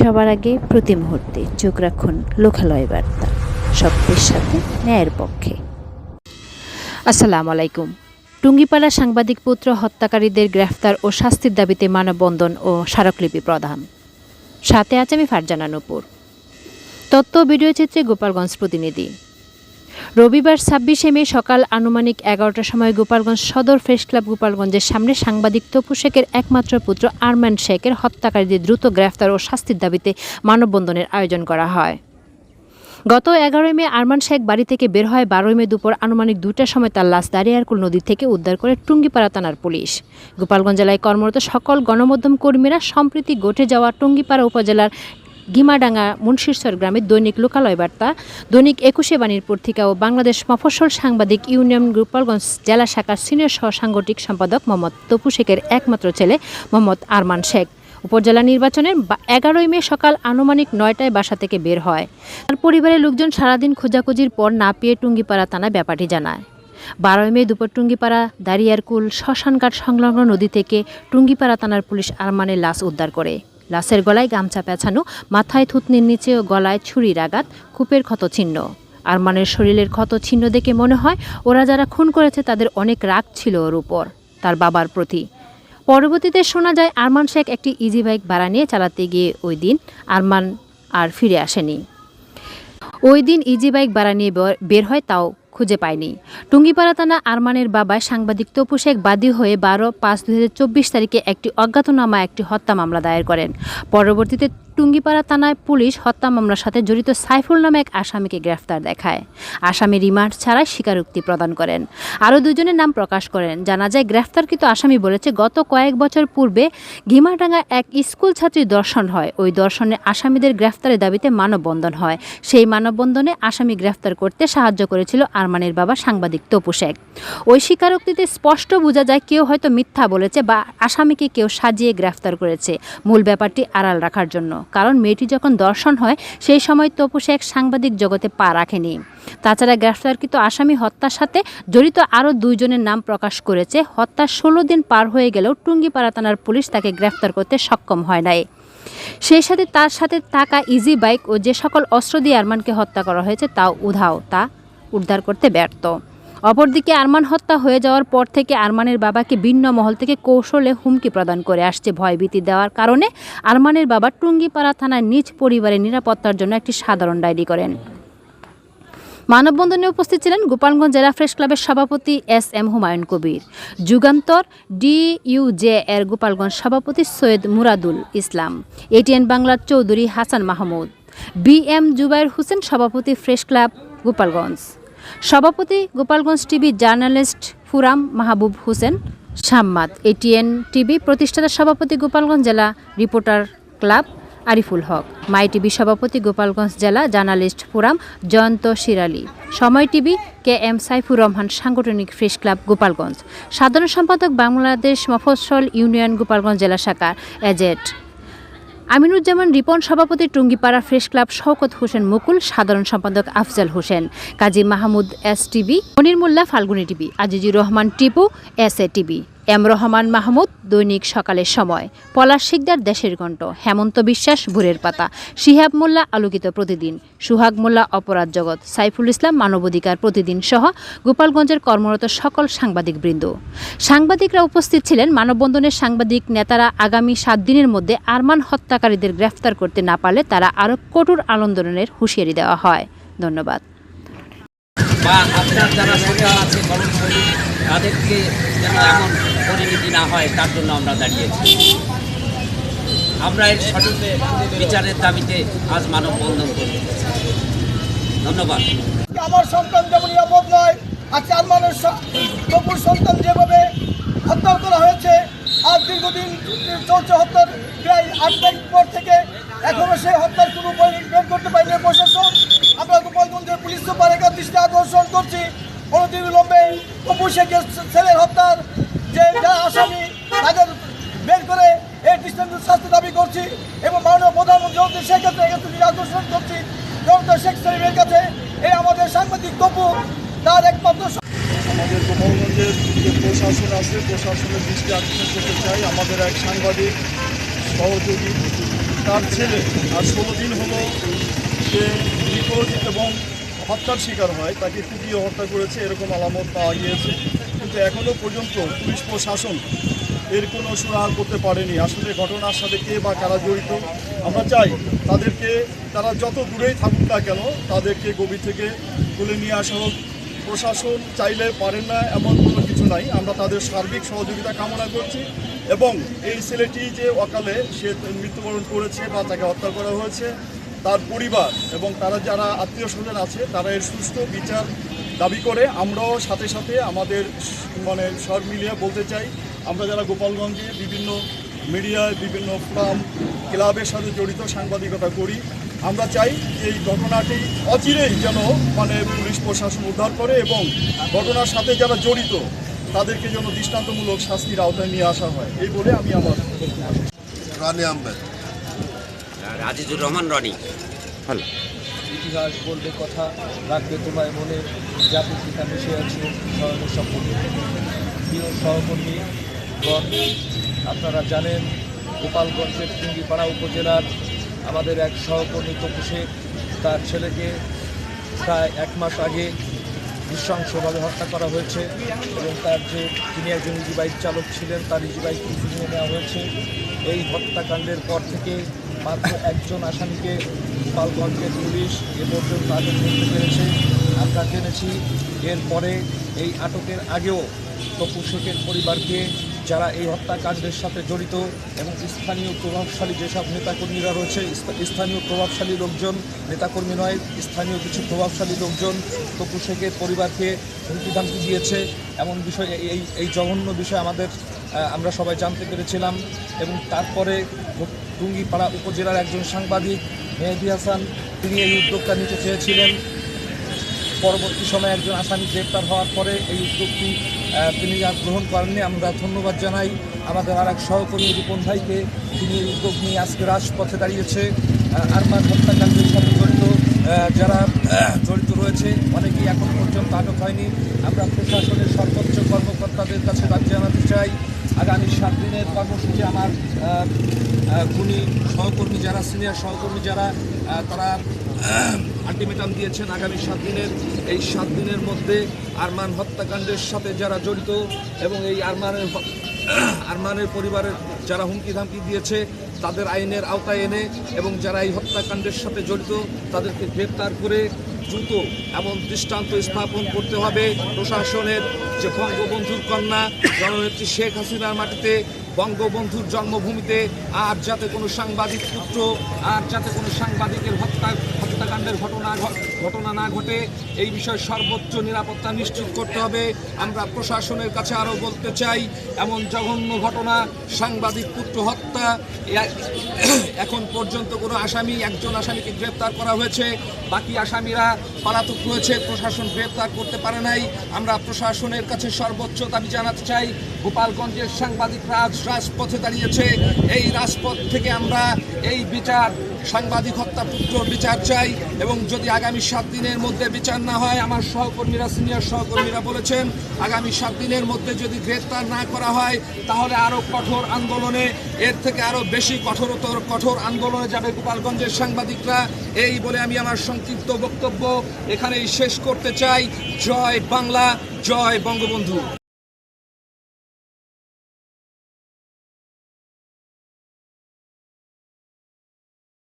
সবার আগে প্রতি মুহূর্তে চোখ রাখুন লোকালয় বার্তা। সত্যের সাথে ন্যায়ের পক্ষে। আসসালামু আলাইকুম টুঙ্গিপাড়া সাংবাদিক পুত্র হত্যাকারীদের গ্রেফতার ও শাস্তির দাবিতে মানববন্ধন ও স্মারকলিপি প্রদান। সাথে আছে আমি ফারজানা নূপুর। তথ্য ভিডিও চিত্রে গোপালগঞ্জ প্রতিনিধি। রবিবার ছাব্বিশে মে সকাল আনুমানিক এগারোটার সময় গোপালগঞ্জ সদর প্রেস ক্লাব গোপালগঞ্জের সামনে সাংবাদিক তপু শেখের একমাত্র পুত্র আরমান শেখের হত্যাকারীদের দ্রুত গ্রেফতার ও শাস্তির দাবিতে মানববন্ধনের আয়োজন করা হয়। গত এগারোই মে আরমান শেখ বাড়ি থেকে বের হয় বারোই মে দুপুর আনুমানিক দুটার সময় তার লাশ দাঁড়িয়ারকুল নদী থেকে উদ্ধার করে টুঙ্গিপাড়া থানার পুলিশ। গোপালগঞ্জ জেলায় কর্মরত সকল গণমাধ্যম কর্মীরা সম্প্রতি ঘটে যাওয়া টুঙ্গিপাড়া উপজেলার গিমাডাঙ্গা মুন্সিরসর গ্রামের দৈনিক লোকালয় বার্তা। দৈনিক একুশে বাণীর পত্রিকা ও বাংলাদেশ মফস্বল সাংবাদিক ইউনিয়ন গোপালগঞ্জ জেলা শাখার সিনিয়র সহ সাংগঠনিক সম্পাদক মোহাম্মদ তপু শেখের একমাত্র ছেলে মোহাম্মদ আরমান শেখ। উপজেলা নির্বাচনের এগারোই মে সকাল আনুমানিক নয়টায় বাসা থেকে বের হয়। তার পরিবারের লোকজন সারাদিন খোঁজাখুঁজির পর না পেয়ে টুঙ্গিপাড়া থানায় ব্যাপারটি জানায়। বারোই মে দুপুর টুঙ্গিপাড়া দাঁড়িয়ারকুল শ্মশানঘাট সংলগ্ন নদী থেকে টুঙ্গিপাড়া থানার পুলিশ আরমানের লাশ উদ্ধার করে। লাশের গলায় গামছা পেছানো মাথায় থুতনির নিচে ও গলায় ছুরির আঘাত, কূপের ক্ষত চিহ্ন আরমানের শরীরের ক্ষত ছিন্ন দেখে মনে হয়, ওরা যারা খুন করেছে তাদের অনেক রাগ ছিল ওর উপর, তার বাবার প্রতি। পরবর্তীতে শোনা যায়, আরমান শেখ একটি ইজি বাইক ভাড়া নিয়ে চালাতে গিয়ে ওই দিন আরমান আর ফিরে আসেনি। ওই দিন ইজি বাইক ভাড়া নিয়ে বের হয় তাও খুঁজে পায়নি। টুঙ্গিপাড়া থানা আরমানের বাবা সাংবাদিক তপু শেখ বাদী হয়ে বারো পাঁচ দু তারিখে একটি অজ্ঞাতনামা, একটি হত্যা মামলা দায়ের করেন। পরবর্তীতে টুঙ্গিপাড়া থানায় পুলিশ হত্যা মামলার সাথে জড়িত সাইফুল নামে এক আসামিকে গ্রেফতার দেখায়। আসামি রিমান্ড ছাড়াই স্বীকারোক্তি প্রদান করেন। আরও দুজনের নাম প্রকাশ করেন। জানা যায়, গ্রেফতারকৃত আসামি বলেছে, গত কয়েক বছর পূর্বে ঘিমাডাঙ্গা এক স্কুল ছাত্রী দর্শন হয়। ওই দর্শনে আসামিদের গ্রেফতারের দাবিতে মানববন্ধন হয়। সেই মানববন্ধনে আসামি গ্রেফতার করতে সাহায্য করেছিল আরমানের বাবা সাংবাদিক তপু শেখ। ওই স্বীকারোক্তিতে স্পষ্ট বোঝা যায়, কেউ হয়তো মিথ্যা বলেছে বা আসামিকে কেউ সাজিয়ে গ্রেফতার করেছে। মূল ব্যাপারটি আড়াল রাখার জন্য। কারণ মেয়েটি যখন দর্শন হয়, সেই সময় তপু শেখ সাংবাদিক জগতে পা রাখেনি। তাছাড়া গ্রেফতারকৃত আসামি হত্যার সাথে জড়িত আরও দুইজনের নাম প্রকাশ করেছে। হত্যার ষোলো দিন পার হয়ে গেলেও টুঙ্গিপাড়া থানার পুলিশ তাকে গ্রেফতার করতে সক্ষম হয় নাই। সেই সাথে তার সাথে থাকা ইজি বাইক ও যে সকল অস্ত্র দিয়ে আরমানকে হত্যা করা হয়েছে, তাও উধাও, তা উদ্ধার করতে ব্যর্থ। অপরদিকে আরমান হত্যা হয়ে যাওয়ার পর থেকে আরমানের বাবাকে ভিন্ন মহল থেকে কৌশলে হুমকি প্রদান করে আসছে ভয়ভীতি দেওয়ার কারণে। আরমানের বাবা টুঙ্গিপাড়া থানায় নিজ পরিবারের নিরাপত্তার জন্য একটি সাধারণ ডায়েরি করেন। মানববন্ধনে উপস্থিত ছিলেন গোপালগঞ্জ জেলা প্রেস ক্লাবের সভাপতি S M Humayun Kabir, Jugantor DUJ এর গোপালগঞ্জ সভাপতি সৈয়দ মুরাদুল ইসলাম, এটিএন বাংলার চৌধুরী হাসান মাহমুদ, বি এম জুবাইর হোসেন সভাপতি ফ্রেশ ক্লাব গোপালগঞ্জ। সভাপতি Gopalganj TV journalist forum Mahbub Hossain, Samad ATN TV প্রতিষ্ঠাতা সভাপতি গোপালগঞ্জ জেলা reporter club Ariful Haque, My TV সভাপতি গোপালগঞ্জ জেলা journalist forum Joyanta Shirali, Somoy TV K M Saifur Rahman সাংগঠনিক প্রেস ক্লাব গোপালগঞ্জ, সাধারণ সম্পাদক বাংলাদেশ মফস্বল ইউনিয়ন গোপালগঞ্জ জেলা শাখার এজেট আমিনুজ্জামান রিপন সভাপতি টুঙ্গিপাড়া ফ্রেশ ক্লাব শওকত হোসেন মুকুল, সাধারণ সম্পাদক Afzal Hossain, Kazi Mahmud S TV Monir Mollah, Falguni TV, Azizur Rahman Tipu, S A TV. M Rahman Mahmud, দৈনিক সকালের সময়। পলাশ শিকদার, দেশের কণ্ঠ। হেমন্ত বিশ্বাস, ভোরের পাতা। শিহাব মোল্লা, আলোকিত প্রতিদিন। সুহাগ মোল্লা, অপরাধ জগৎ। সাইফুল ইসলাম, মানবাধিকার প্রতিদিন সহ গোপালগঞ্জের কর্মরত সকল সাংবাদিক বৃন্দ। সাংবাদিকরা উপস্থিত ছিলেন মানববন্ধনের সাংবাদিক নেতারা আগামী সাত দিনের মধ্যে আরমান হত্যাকারীদের গ্রেফতার করতে না পারলে তারা আরও কঠোর আন্দোলনের হুঁশিয়ারি দেওয়া হয়। ধন্যবাদ। বা আপনার যারা আছে তাদেরকে যেন এমন না হয়, তার জন্য আমরা দাঁড়িয়েছি। আমরা এর সঠিক বিচারের দাবিতে আজ মানববন্ধন করি ধন্যবাদ। আমার সন্তান যেমন নিরাপদ নয়, আর চার মানুষ তপুর সন্তান যেভাবে হত্যা করা হয়েছে, আর দীর্ঘদিন চলছে হত্যার প্রায় আট তারিখ পর থেকে, এখনও সেই হত্যার কোনো বের করতে পারেনি প্রশাসন। আমরা গোপালগঞ্জের পুলিশ সুপারের দৃষ্টি আকর্ষণ করছি। অনতিবিলম্বে তপু শেখের ছেলের হত্যার যে যারা আসামি, তাদের বের করে এই দৃষ্টান্ত শাস্তি দাবি করছি এবং মাননীয় প্রধানমন্ত্রী সেক্ষেত্রে এক্ষেত্রে আকর্ষণ করছি। জনতা শেখ সাহেবের কাছে এই আমাদের সাংবাদিক তপু, তার একমাত্র আমাদের গোপালগঞ্জের যে প্রশাসন আছে, প্রশাসনের দৃষ্টি আকর্ষণ করতে চাই। আমাদের এক সাংবাদিক, সহযোগী, তার ছেলে আর ষোলো দিন হলো যে নিখোঁজ এবং হত্যার শিকার হয়। তাকে কুপিয়ে হত্যা করেছে, এরকম আলামত পাওয়া গিয়েছে। কিন্তু এখনও পর্যন্ত পুলিশ প্রশাসন এর কোনো সুরাহা করতে পারেনি। আসলে ঘটনার সাথে কে বা কারা জড়িত, আমরা চাই তাদেরকে, তারা যত দূরেই থাকুক না কেন, তাদেরকে গভীর থেকে তুলে নিয়ে আসা হোক। প্রশাসন চাইলে পারেন না, এমন কোনো কিছু নাই। আমরা তাদের সার্বিক সহযোগিতা কামনা করছি এবং এই ছেলেটি যে অকালে সে মৃত্যুবরণ করেছে বা তাকে হত্যা করা হয়েছে, তার পরিবার এবং তারা যারা আত্মীয় স্বজন আছে, তারা এর সুস্থ বিচার দাবি করে আমরাও সাথে সাথে আমাদের মানে সব মিলিয়ে বলতে চাই আমরা যারা গোপালগঞ্জে বিভিন্ন মিডিয়ায় বিভিন্ন ফোরাম ক্লাবের সাথে জড়িত সাংবাদিকতা করি আমরা চাই যে এই ঘটনাটি অচিরেই যেন মানে পুলিশ প্রশাসন উদ্ধার করে এবং ঘটনার সাথে যারা জড়িত তাদেরকে যেন দৃষ্টান্তমূলক শাস্তির আওতায় নিয়ে আসা হয়। এই বলে আমি আমার রানি আহমেদ আজিজুর রহমান রনি। ইতিহাস, বলবে কথা, রাখবে তোমায় মনে জাতির পিতা মিশে আছে স্মরণের সম্পর্কে প্রিয় সহকর্মী আপনারা জানেন, গোপালগঞ্জের টুঙ্গিপাড়া উপজেলার আমাদের এক সহকর্মী তপু শেখ তার ছেলেকে প্রায় এক মাস আগে নৃশংসভাবে হত্যা করা হয়েছে এবং তার যে তিনি একজন ইজি বাইক চালক ছিলেন, তার ইজি বাইক ফিরিয়ে নেওয়া হয়েছে। এই হত্যাকাণ্ডের পর থেকে মাত্র একজন আসামিকে গোপালগঞ্জের পুলিশ এ পর্যন্ত আটক করতে পেরেছে। আমরা জেনেছি এরপরে এই আটকের আগেও তপু শেখের পরিবারকে যারা এই হত্যাকাণ্ডের সাথে জড়িত এবং স্থানীয় প্রভাবশালী যেসব নেতাকর্মীরা রয়েছে স্থানীয় প্রভাবশালী লোকজন, নেতাকর্মী নয়, স্থানীয় কিছু প্রভাবশালী লোকজন তপু শেখের পরিবারকে হুমকি ধামকি দিয়েছে। এমন বিষয় এই- এই এই জঘন্য বিষয় আমাদের আমরা সবাই জানতে পেরেছিলাম এবং তারপরে টুঙ্গিপাড়া উপজেলার একজন সাংবাদিক মেহেদি হাসান, তিনি এই উদ্যোগটা নিতে চেয়েছিলেন। পরবর্তী সময়ে একজন আসামি গ্রেপ্তার হওয়ার পরে এই উদ্যোগটি তিনি আর গ্রহণ করেননি। আমরা ধন্যবাদ জানাই আমাদের আর এক সহকর্মী রিপন ভাইকে। তিনি এই উদ্যোগ নিয়ে আজকে রাজপথে দাঁড়িয়েছে। আরমান হত্যাকাণ্ডের সাথে জড়িত যারা জড়িত রয়েছে, অনেকেই এখন পর্যন্ত আটক হয়নি। আমরা প্রশাসনের সর্বোচ্চ কর্মকর্তাদের কাছে দাবি জানাতে চাই আগামী সাত দিনের কর্মসূচি আমার গুণী সহকর্মী যারা, সিনিয়র সহকর্মী যারা তারা আলটিমেটাম দিয়েছেন আগামী সাত দিনের। এই সাত দিনের মধ্যে আরমান হত্যাকাণ্ডের সাথে যারা জড়িত এবং এই আরমানের আরমানের পরিবারের যারা হুমকি ধামকি দিয়েছে, তাদের আইনের আওতায় এনে এবং যারা এই হত্যাকাণ্ডের সাথে জড়িত, তাদেরকে গ্রেপ্তার করে দ্রুত এমন দৃষ্টান্ত স্থাপন করতে হবে। প্রশাসনের যে বঙ্গবন্ধুর কন্যা, জননেত্রী শেখ হাসিনার মাটিতে বঙ্গবন্ধুর জন্মভূমিতে আর যাতে কোনো সাংবাদিক পুত্র, আর যাতে কোনো সাংবাদিকের হত্যা হত্যাকাণ্ডের ঘটনা ঘটনা না ঘটে এই বিষয়ে সর্বোচ্চ নিরাপত্তা নিশ্চিত করতে হবে। আমরা প্রশাসনের কাছে আরও বলতে চাই, এমন জঘন্য ঘটনা, সাংবাদিক পুত্র হত্যা এখন পর্যন্ত কোনো আসামি, একজন আসামিকে গ্রেপ্তার করা হয়েছে, বাকি আসামিরা পলাতক রয়েছে, প্রশাসন গ্রেপ্তার করতে পারে নাই। আমরা প্রশাসনের কাছে সর্বোচ্চ দাবি জানাতে চাই, গোপালগঞ্জের সাংবাদিকরা আজ রাজপথে দাঁড়িয়েছে। এই রাজপথ থেকে আমরা এই বিচার, সাংবাদিক হত্যা পুত্র বিচার চাই এবং যদি আগামী সাত দিনের মধ্যে বিচার না হয়, আমার সহকর্মীরা, সিনিয়র সহকর্মীরা বলেছেন, আগামী সাত দিনের মধ্যে যদি গ্রেফতার না করা হয়, তাহলে আরও কঠোর আন্দোলনে, এর থেকে আরও বেশি কঠোরতর, কঠোর আন্দোলনে যাবে গোপালগঞ্জের সাংবাদিকরা। এই বলে আমি আমার সংক্ষিপ্ত বক্তব্য এখানেই শেষ করতে চাই। জয় বাংলা, জয় বঙ্গবন্ধু।